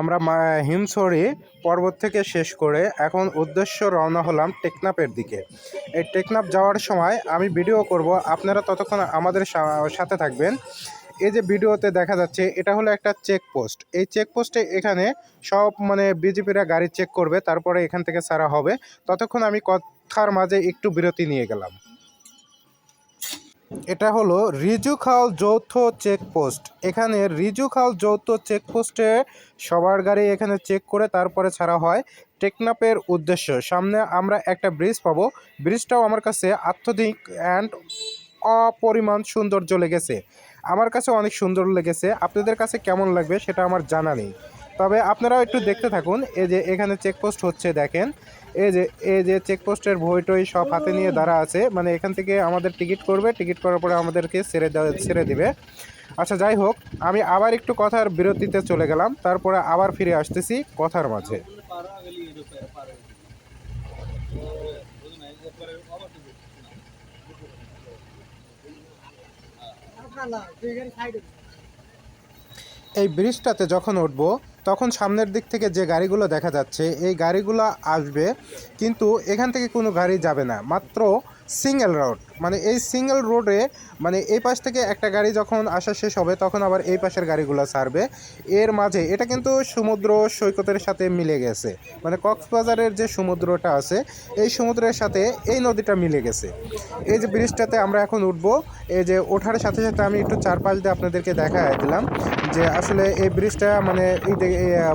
আমরা হিমছড়ি পর্বত থেকে শেষ করে এখন উদ্দেশ্য রওনা হলাম টেকনাপের দিকে। এই টেকনাপ যাওয়ার সময় আমি ভিডিও করব, আপনারা ততক্ষণ আমাদের সাথে থাকবেন। এই যে ভিডিওতে দেখা যাচ্ছে, এটা হলো একটা চেকপোস্ট এই চেকপোস্টে এখানে সব মানে বিজেপিরা গাড়ি চেক করবে, তারপরে এখান থেকে ছাড়া হবে। ততক্ষণ আমি কথার মাঝে একটু বিরতি নিয়ে গেলাম। এটা হলো রিজুখাল যৌথ চেকপোস্ট। এখানে রিজুখাল যৌথ চেকপোস্টে সবার গাড়ি এখানে চেক করে তারপরে ছাড়া হয়। টেকনাপের উদ্দেশ্য, সামনে আমরা একটা ব্রিজ পাবো। ব্রিজটাও আমার কাছে আত্মধিক অ্যান্ড অপরিমাণ সৌন্দর্য লেগেছে। আমার কাছে অনেক সুন্দর লেগেছে। আপনাদের কাছে কেমন লাগবে সেটা আমার জানা নেই। তবে আপনারাও একটু দেখতে থাকুন। এই যে এখানে চেকপোস্ট হচ্ছে, দেখেন। এই যে এই যে চেকপোস্টের বই টই সব হাতে নিয়ে দাঁড়া আছে। মানে এখান থেকে আমাদের টিকিট করবে টিকিট করার পরে আমাদেরকে ছেড়ে দেওয়া- ছেড়ে দিবে। আচ্ছা যাই হোক আমি আবার একটু কথার বিরতিতে চলে গেলাম। তারপরে আবার ফিরে আসতেছি কথার মাঝে। এই ব্রিজটাতে যখন উঠব তখন সামনের দিক থেকে যে গাড়িগুলো দেখা যাচ্ছে, এই গাড়িগুলো আসবে, কিন্তু এখান থেকে কোনো গাড়ি যাবে না। মাত্র সিঙ্গেল রোড মানে এই সিঙ্গেল রোডে মানে এই পাশ থেকে একটা গাড়ি যখন আসা শেষ হবে, তখন আবার এই পাশের গাড়িগুলো ছাড়বে। এর মাঝে, এটা কিন্তু সমুদ্র সৈকতের সাথে মিলে গেছে। মানে কক্সবাজারের যে সমুদ্রটা আছে, এই সমুদ্রের সাথে এই নদীটা মিলে গেছে। এই যে ব্রিজটাতে আমরা এখন উঠবো, এই যে ওঠার সাথে সাথে আমি একটু চারপাশ দিয়ে আপনাদেরকে দেখা দিলাম। যে আসলে এই ব্রিজটা মানে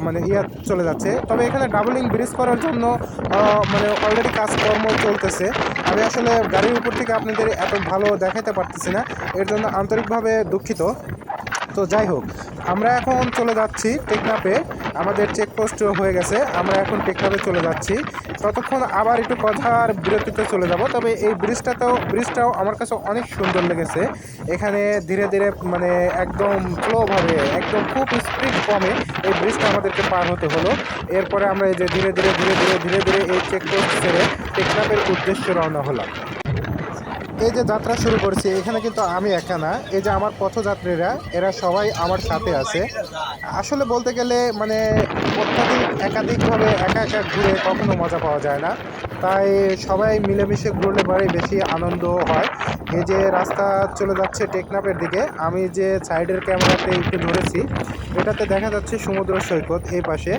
মানে ইয়া চলে যাচ্ছে। তবে এখানে ডাবলিং ব্রিজ করার জন্য মানে অলরেডি কাজকর্ম চলতেছে। আমি আসলে গাড়ির উপর থেকে আপনাদের এত ভালো দেখাতে পারতেছি না। এর জন্য আন্তরিকভাবে দুঃখিত। তো যাই হোক, আমরা এখন চলে যাচ্ছি টেকনাপে আমাদের চেকপোস্ট হয়ে গেছে, আমরা এখন টেকনাপে চলে যাচ্ছি। ততক্ষণ আবার একটু কথার বিরতিতে চলে যাব, তবে এই ব্রিজটাতেও ব্রিজটাও আমার কাছে অনেক সুন্দর লেগেছে। এখানে ধীরে ধীরে মানে একদম স্লোভাবে একদম খুব স্পিড কমে এই ব্রিজটা আমাদেরকে পার হতে হলো। এরপরে আমরা এই যে ধীরে ধীরে ধীরে ধীরে ধীরে ধীরে এই চেকপোস্ট ছেড়ে টেকনাপের উদ্দেশ্যে রওনা হলাম। এই যে যাত্রা শুরু করছি, এখানে কিন্তু আমি একা না। এই যে আমার পথযাত্রীরা, এরা সবাই আমার সাথে আছে। আসলে বলতে গেলে মানে অত্যাধিক একাধিকভাবে একা একা ঘুরে কখনো মজা পাওয়া যায় না। তাই সবাই মিলেমিশে ঘুরলে পরে বেশি আনন্দ হয়। এই যে রাস্তা চলে যাচ্ছে টেকনাপের দিকে, আমি যে সাইডের ক্যামেরাতে একটু ধরেছি এটাতে দেখা যাচ্ছে সমুদ্র সৈকত এই পাশে।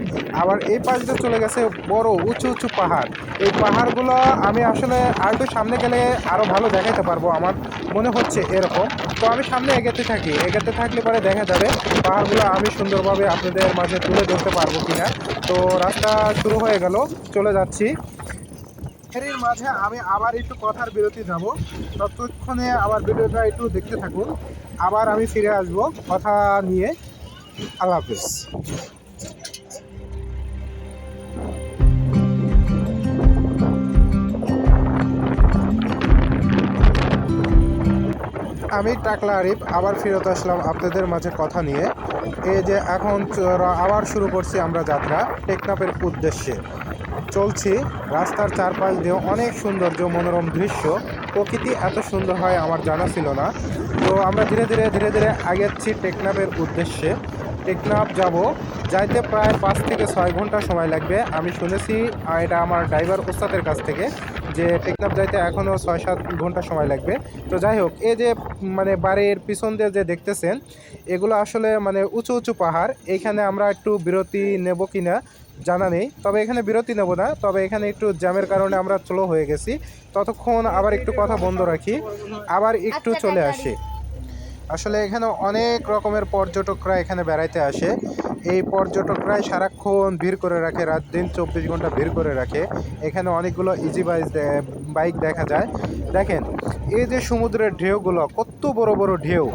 আবার এই পাশ দিয়ে চলে গেছে বড় উঁচু উঁচু পাহাড়। এই পাহাড়গুলো আমি আসলে আর একটু সামনে গেলে আরও ভালো দেখাতে পারব আমার মনে হচ্ছে এরকম। তো আমি সামনে এগোতে থাকি। এগোতে থাকলে পরে দেখা যাবে পাহাড়গুলো আমি সুন্দরভাবে আপনাদের মাঝে তুলে ধরতে পারব কিনা। তো রাস্তা শুরু হয়ে গেল, চলে যাচ্ছি। এর মাঝে আমি আবার একটু কথার বিরতি যাব ততক্ষণে আবার ভিডিওটা একটু দেখতে থাকুন। আবার আমি ফিরে আসব কথা নিয়ে। আল্লাহ হাফিজ। আমি টাকলা আরিফ, আবার ফেরত আসলাম আপনাদের মাঝে কথা নিয়ে। এই যে এখন আবার শুরু করছি আমরা যাত্রা টেকনাপের উদ্দেশ্যে। চলছি রাস্তার চারপাশ দিয়ে অনেক সৌন্দর্য, মনোরম দৃশ্য। প্রকৃতি এত সুন্দর হয়, আমার জানা ছিল না। তো আমরা ধীরে ধীরে ধীরে ধীরে আগেচ্ছি টেকনাপের উদ্দেশ্যে। টেকনাফ যাব। যাইতে প্রায় পাঁচ থেকে ছয় ঘণ্টা সময় লাগবে। আমি শুনেছি আর এটা আমার ড্রাইভার ওস্তাদের কাছ থেকে যে টেকনাফ যাইতে এখনও ছয় সাত ঘণ্টা সময় লাগবে। তো যাই হোক এই যে মানে বাড়ির পিছন দিয়ে যে দেখতেছেন এগুলো আসলে মানে উঁচু উঁচু পাহাড়। এইখানে আমরা একটু বিরতি নেব কিনা জানা নেই। তবে এখানে বিরতি নেব না। তবে এখানে একটু জ্যামের কারণে আমরা স্লো হয়ে গেছি। ততক্ষণ আবার একটু কথা বন্ধ রাখি। আবার একটু চলে আসি। আসলে এখানে অনেক রকমের পর্যটকরা এখানে বেড়াইতে আসে। এই পর্যটকরাই সারাক্ষণ ভিড় করে রাখে, রাত দিন চব্বিশ ঘণ্টা ভিড় করে রাখে। এখানে অনেকগুলো ইজি বাইক বাইক দেখা যায়। দেখেন এই যে সমুদ্রের ঢেউগুলো, কত বড় বড় ঢেউ।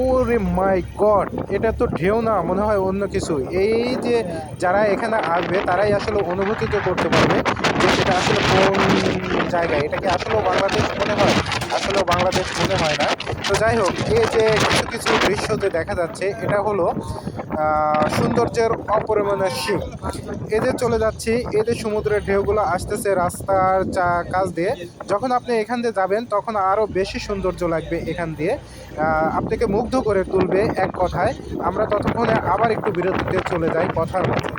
ওরে মাই গড, এটা তো ঢেউ না, মনে হয় অন্য কিছু। এই যে যারা এখানে আসবে, তারাই আসলে অনুভূতিতে করতে পারবে যে সেটা আসলে কোন জায়গায়। এটা কি আসলেও বাংলাদেশ মনে হয়? আসলেও বাংলাদেশ মনে হয় না। তো যাই হোক, এই যে কিছু কিছু দৃশ্য যে দেখা যাচ্ছে, এটা হলো সৌন্দর্যের অপরিমাণের সীম এদের চলে যাচ্ছি, এদের সমুদ্রের ঢেউগুলো আসতেছে রাস্তার চা কাজ দিয়ে। যখন আপনি এখান দিয়ে যাবেন, তখন আরও বেশি সৌন্দর্য লাগবে এখান দিয়ে। আপনাকে মুগ্ধ করে তুলবে এক কথায়। আমরা ততক্ষণে আবার একটু বিরতিতে চলে যাই কথার মাঝে।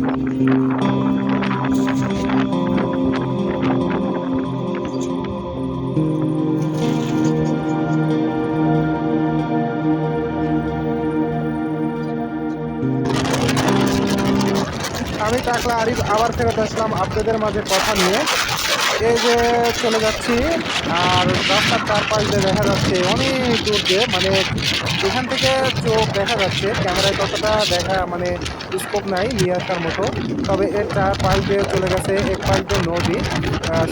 আমি টাকলা আরিফ আবার ফেরত আসলাম আপনাদের মাঝে কথা নিয়ে। এই যে চলে যাচ্ছি, আর রাস্তার চারপাশ দিয়ে দেখা যাচ্ছে অনেক দূর দিয়ে মানে এখান থেকে চোখ দেখা যাচ্ছে, ক্যামেরায় ততটা দেখা মানে স্কোপ নাই নিয়ে আসার মতো। তবে এর চার পাশ দিয়ে চলে গেছে এক পাশ দিয়ে নদী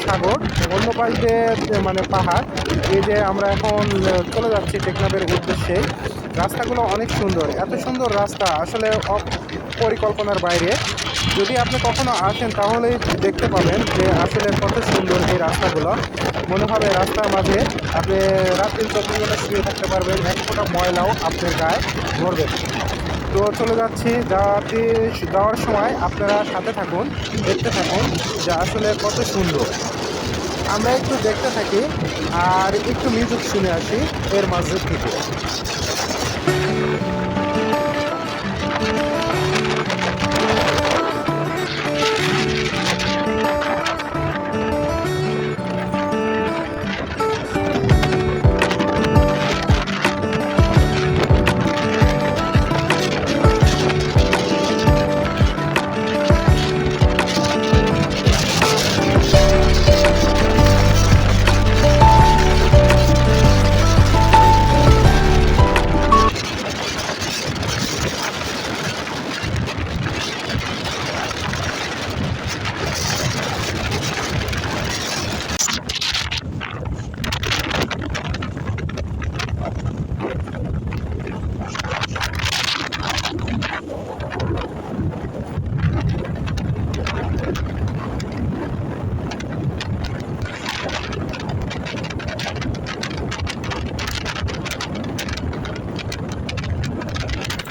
সাগর, অন্য পাশ দিয়ে মানে পাহাড়। এই যে আমরা এখন চলে যাচ্ছি টেকনাফের উদ্দেশ্যে। রাস্তাগুলো অনেক সুন্দর, এত সুন্দর রাস্তা, আসলে পরিকল্পনার বাইরে। যদি আপনি কখনো আসেন, তাহলেই দেখতে পাবেন যে আসলে কত সুন্দর এই রাস্তাগুলো। মনে হবে রাস্তার মাঝে আপনি রাত্রি চব্বিশ ঘণ্টা শুয়ে থাকতে পারবেন, এক ফোঁটা ময়লাও আপনার গায়ে ধরবে। তো চলে যাচ্ছি যাওয়াতে যাওয়ার সময় আপনারা সাথে থাকুন, দেখতে থাকুন যে আসলে কত সুন্দর। আমরা একটু দেখতে থাকি আর একটু মিউজিক শুনে আসি এর মাঝে থেকে।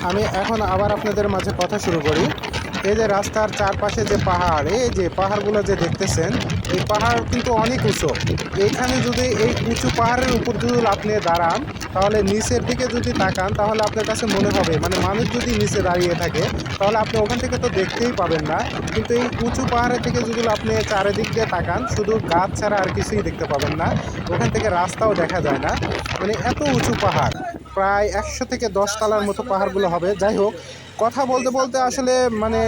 আমি এখন আবার আপনাদের মাঝে কথা শুরু করি। এই যে রাস্তার চারপাশে যে পাহাড়, এই যে পাহাড়গুলো যে দেখতেছেন, এই পাহাড় কিন্তু অনেক উঁচু। এইখানে যদি এই উঁচু পাহাড়ের উপর যদি আপনি দাঁড়ান, তাহলে নিচের দিকে যদি তাকান, তাহলে আপনার কাছে মনে হবে মানে মানুষ যদি নিচে দাঁড়িয়ে থাকে, তাহলে আপনি ওখান থেকে তো দেখতেই পাবেন না। কিন্তু এই উঁচু পাহাড়ের থেকে যদি আপনি চারিদিক দিয়ে তাকান, শুধু গাছ ছাড়া আর কিছুই দেখতে পাবেন না। ওখান থেকে রাস্তাও দেখা যায় না। মানে এত উঁচু পাহাড়। প্রায় একশো থেকে দশ তালার মতো পাহাড়গুলো হবে। যাই হোক, কথা বলতে বলতে আসলে মানে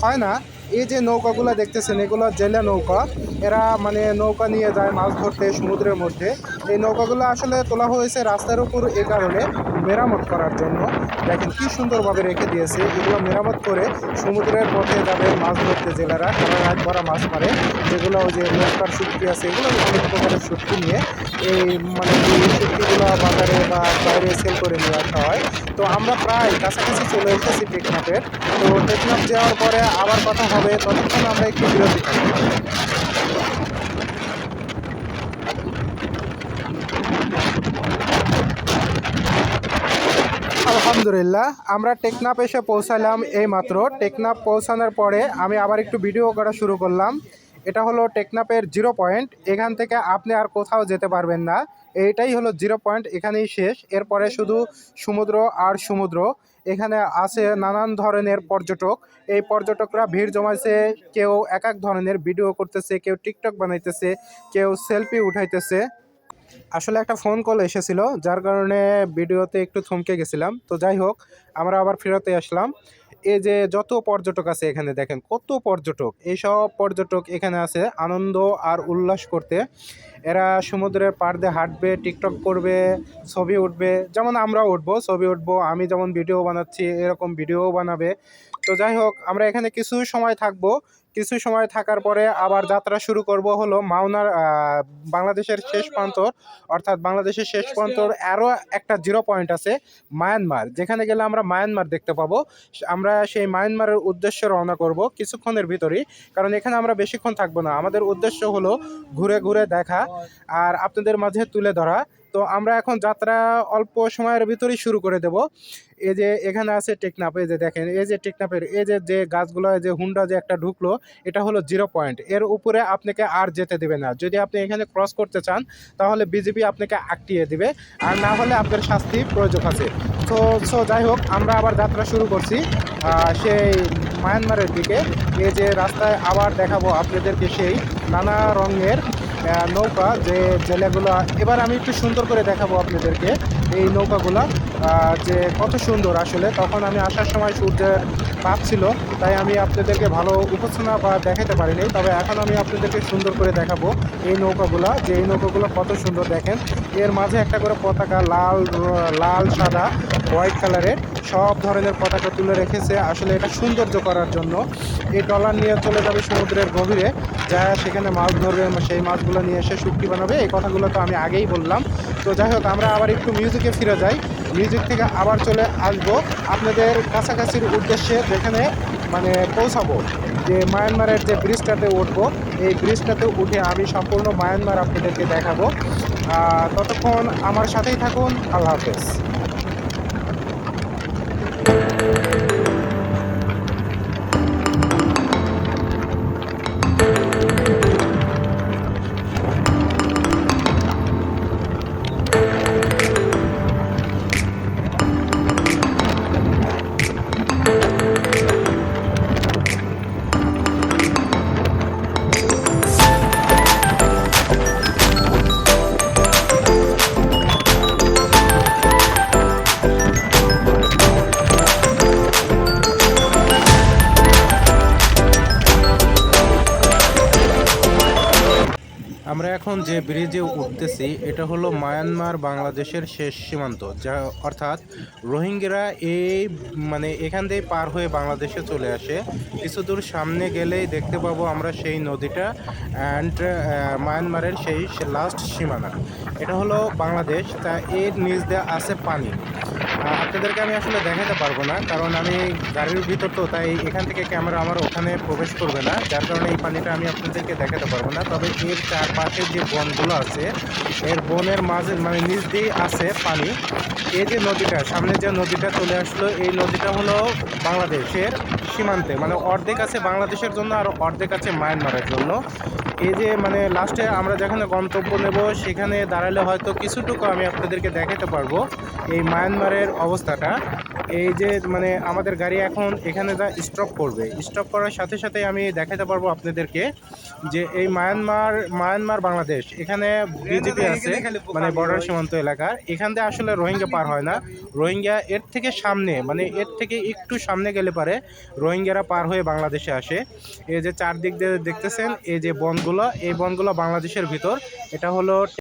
হয় না। এই যে নৌকাগুলো দেখতেছেন, এগুলো জেলে নৌকা। এরা মানে নৌকা নিয়ে যায় মাছ ধরতে সমুদ্রের মধ্যে। এই নৌকাগুলো আসলে তোলা হয়েছে রাস্তার উপর এ কারণে মেরামত করার জন্য। দেখেন কি সুন্দরভাবে রেখে দিয়েছে। এগুলো মেরামত করে সমুদ্রের পথে যাবে মাছ ধরতে জেলেরা, তারা রাত ভরা মাছ মারে। যেগুলো ওই যে নৌকার শুটকি আছে, এগুলো অনেক প্রকারের শুটকি নিয়ে এই মানে এই বাজারে বা বাইরে সেল করে নিয়ে আসা হয়। তো আমরা প্রায় কাছাকাছি চলে এসেছি টেকনাফের। তো টেকনাফ যাওয়ার পরে আবার কথা হবে, ততক্ষণ আমরা একটু বিরতি আলহামদুলিল্লাহ, আমরা টেকনাফ এসে পৌঁছালাম এই মাত্র টেকনাফ পৌঁছানোর পরে আমি আবার একটু ভিডিও করা শুরু করলাম। এটা হলো টেকনাপের জিরো পয়েন্ট, এখান থেকে আপনি আর কোথাও যেতে পারবেন না। এইটাই হলো জিরো পয়েন্ট, এখানেই শেষ। এরপরে শুধু সমুদ্র আর সমুদ্র। এখানে আছে নানান ধরনের পর্যটক। এই পর্যটকরা ভিড় জমাইছে, কেউ এক এক ধরনের ভিডিও করতেছে, কেউ টিকটক বানাইতেছে, কেউ সেলফি উঠাইতেছে। আসলে একটা ফোন কল এসেছিল, যার কারণে ভিডিওতে একটু থমকে গেছিলাম। তো যাই হোক, আমরা আবার ফেরতে আসলাম। এই যে যত পর্যটক আছে এখানে দেখেন, কত পর্যটক। এইসব পর্যটক এখানে আছে, আনন্দ আর উল্লাস করতে। এরা সমুদ্রের দিয়ে হাঁটবে, টিকটক করবে, ছবি উঠবে। যেমন আমরাও উঠবো, ছবি উঠবো, আমি যেমন ভিডিও বানাচ্ছি, এরকম ভিডিও বানাবে। তো যাই হোক, আমরা এখানে কিছু সময় থাকব। কিছু সময় থাকার পরে আবার যাত্রা শুরু করব হলো মাওনার বাংলাদেশের শেষ প্রান্তর, অর্থাৎ বাংলাদেশের শেষ প্রান্তর আরও একটা জিরো পয়েন্ট আছে, মায়ানমার, যেখানে গেলে আমরা মায়ানমার দেখতে পাবো। আমরা সেই মায়ানমারের উদ্দেশ্যে রওনা করব কিছুক্ষণের ভিতরেই, কারণ এখানে আমরা বেশিক্ষণ থাকব না। আমাদের উদ্দেশ্য হলো ঘুরে ঘুরে দেখা, আর আপনাদের মাঝে তুলে ধরা তো আমরা এখন যাত্রা অল্প সময়ের ভিতরেই শুরু করে দেব। এই যে এখানে আছে টেকনাপ এই যে দেখেন, এই যে টেকনাপের এই যে যে গাছগুলো যে হুন্ডা যে একটা ঢুকলো, এটা হলো জিরো পয়েন্ট। এর উপরে আপনাকে আর যেতে দেবে না। যদি আপনি এখানে ক্রস করতে চান, তাহলে বিজেপি আপনাকে আটকিয়ে দিবে। আর না হলে আপনার শাস্তি প্রয়োজন আছে। তো সো যাই হোক, আমরা আবার যাত্রা শুরু করছি। সেই মায়ানমারের দিকে। এই যে রাস্তায় আবার দেখাবো আপনাদেরকে সেই নানা রঙের নৌকা যে জেলাগুলো, এবার আমি একটু সুন্দর করে দেখাবো আপনাদেরকে এই নৌকাগুলো যে কত সুন্দর আসলে। তখন আমি আসার সময় সূর্যের তাপ ছিল, তাই আমি আপনাদেরকে ভালো উপস্থাপনা বা দেখাতে পারিনি, তবে এখন আমি আপনাদেরকে সুন্দর করে দেখাবো এই নৌকাগুলো, যে এই নৌকাগুলো কত সুন্দর দেখেন। এর মাঝে একটা করে পতাকা লাল লাল, সাদা, হোয়াইট কালারের, সব ধরনের পতাকা তুলে রেখেছে। আসলে এটা সৌন্দর্য করার জন্য। এই ট্রলার নিয়ে চলে যাবে সমুদ্রের গভীরে, যা সেখানে মাছ ধরবে, সেই মাছগুলো নিয়ে এসে শুটকি বানাবে। এই কথাগুলো তো আমি আগেই বললাম। তো যাই হোক, আমরা আবার একটু মিউজিকে ফিরে যাই। মিউজিক থেকে আবার চলে আসব। আপনাদের কাছাকাছির উদ্দেশ্যে যেখানে মানে পৌঁছাবো, যে মায়ানমারের যে ব্রিজটাতে উঠবো, এই ব্রিজটাতে উঠে আমি সম্পূর্ণ মায়ানমার আপনাদেরকে দেখাবো। ততক্ষণ আমার সাথেই থাকুন। আল্লাহ হাফেজ। এখন যে ব্রিজে উঠতেছি, এটা হলো মায়ানমার বাংলাদেশের শেষ সীমান্ত, যা অর্থাৎ রোহিঙ্গিরা এই মানে এখান দিয়ে পার হয়ে বাংলাদেশে চলে আসে। কিছু দূর সামনে গেলেই দেখতে পাবো আমরা সেই নদীটা অ্যান্ড মায়ানমারের সেই লাস্ট সীমানা। এটা হলো বাংলাদেশ, তা এর নিচ দিয়ে আছে পানি। আপনাদেরকে আমি আসলে দেখাতে পারব না, কারণ আমি গাড়ির ভিতর তো, তাই এখান থেকে ক্যামেরা আমার ওখানে প্রবেশ করবে না, যার কারণে এই পানিটা আমি আপনাদেরকে দেখাতে পারব না। তবে এর চারপাশে যে বনগুলো আছে, এর বনের মাঝে মানে নিচ দিয়ে আছে পানি, এই যে নদীটা, সামনে যে নদীটা চলে আসলো, এই নদীটা হলো বাংলাদেশের সীমান্তে মানে অর্ধেক আছে বাংলাদেশের জন্য আর অর্ধেক আছে মায়ানমারের জন্য। এই যে মানে লাস্টে আমরা যেখানে গন্তব্য নেব সেখানে দাঁড়ালে হয়তো কিছুটুকু আমি আপনাদেরকে দেখাতে পারব এই মায়ানমারের অবস্থাটা। এই যে মানে আমাদের গাড়ি এখন এখানে যা স্টপ করবে স্টপ করার সাথে সাথে আমি দেখাতে পারব আপনাদেরকে যে এই মায়ানমার মায়ানমার বাংলাদেশ এখানে বিজেপি আছে মানে বর্ডার সীমান্ত এলাকার এখান থেকে আসলে রোহিঙ্গা পার হয় না। রোহিঙ্গা এর থেকে সামনে মানে এর থেকে একটু সামনে গেলে পারে রোহিঙ্গারা পার হয়ে বাংলাদেশে আসে। এই যে চারদিক দিয়ে দেখতেছেন এই যে বনগুলো এই বনগুলো বাংলাদেশের ভিতর। এটা হলো